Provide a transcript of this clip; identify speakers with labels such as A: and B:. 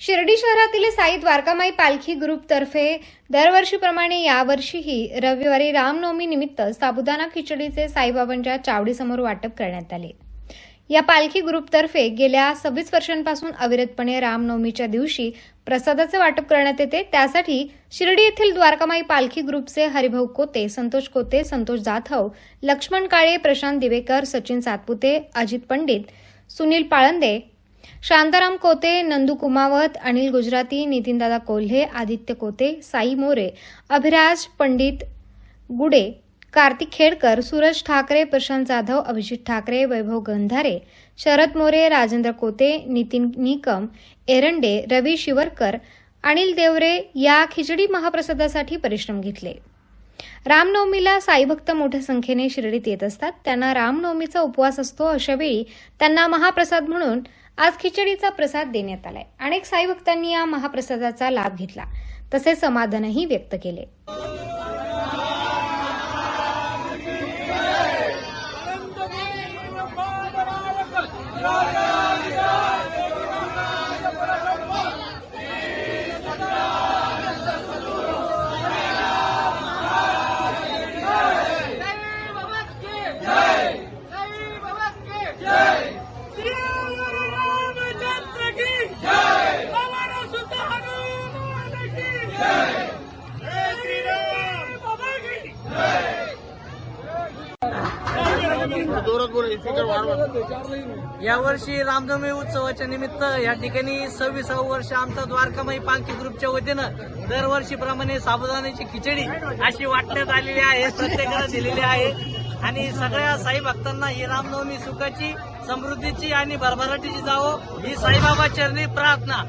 A: शिर्डी शहरातील साई द्वारकामाई पालखी ग्रुपतर्फे दरवर्षीप्रमाणे यावर्षीही रविवारी रामनवमी निमित्त साबुदाणा खिचडीचे साईबाबांच्या चावडीसमोर वाटप करण्यात आले. या पालखी ग्रुपतर्फे गेल्या सव्वीस वर्षांपासून अविरतपणे रामनवमीच्या दिवशी प्रसादाचे वाटप करण्यात येते. त्यासाठी शिर्डी येथील द्वारकामाई पालखी ग्रुपचे हरिभाऊ कोते संतोष कोते संतोष जाधव लक्ष्मण काळे प्रशांत दिवेकर सचिन सातपुते अजित पंडित सुनील पाळंदे शांताराम कोते नंदू कुमावत अनिल गुजराती नितीनदादा कोल्हे आदित्य कोते साई मोरे अभिराज पंडित गुडे कार्तिक खेडकर सूरज ठाकरे प्रशांत जाधव अभिजित ठाकरे वैभव गंधारे शरद मोरे राजेंद्र कोते नितीन निकम एरंडे रवी शिवरकर अनिल देवरे या खिचडी महाप्रसादासाठी परिश्रम घेतले. रामनवमीला साईभक्त मोठ्या संख्येने शिर्डीत येत असतात त्यांना रामनवमीचा उपवास असतो अशावेळी त्यांना महाप्रसाद म्हणून आज खिचडीचा प्रसाद देण्यात आलाय अनेक साईभक्तांनी या महाप्रसादाचा लाभ घेतला तसे समाधानही व्यक्त केले
B: जोरात
C: यावर्षी रामनवमी उत्सवाच्या निमित्त या ठिकाणी सव्वीसावं वर्ष आमचा द्वारकामाई पालखी ग्रुपच्या वतीनं दरवर्षीप्रमाणे साबुदाण्याची खिचडी अशी वाटण्यात आलेली आहे प्रत्येकाला दिलेली आहे. आणि सगळ्या साई भक्तांना ही रामनवमी सुखाची समृद्धीची आणि भरभराटीची जावो. ही साईबाबा चरणी प्रार्थना.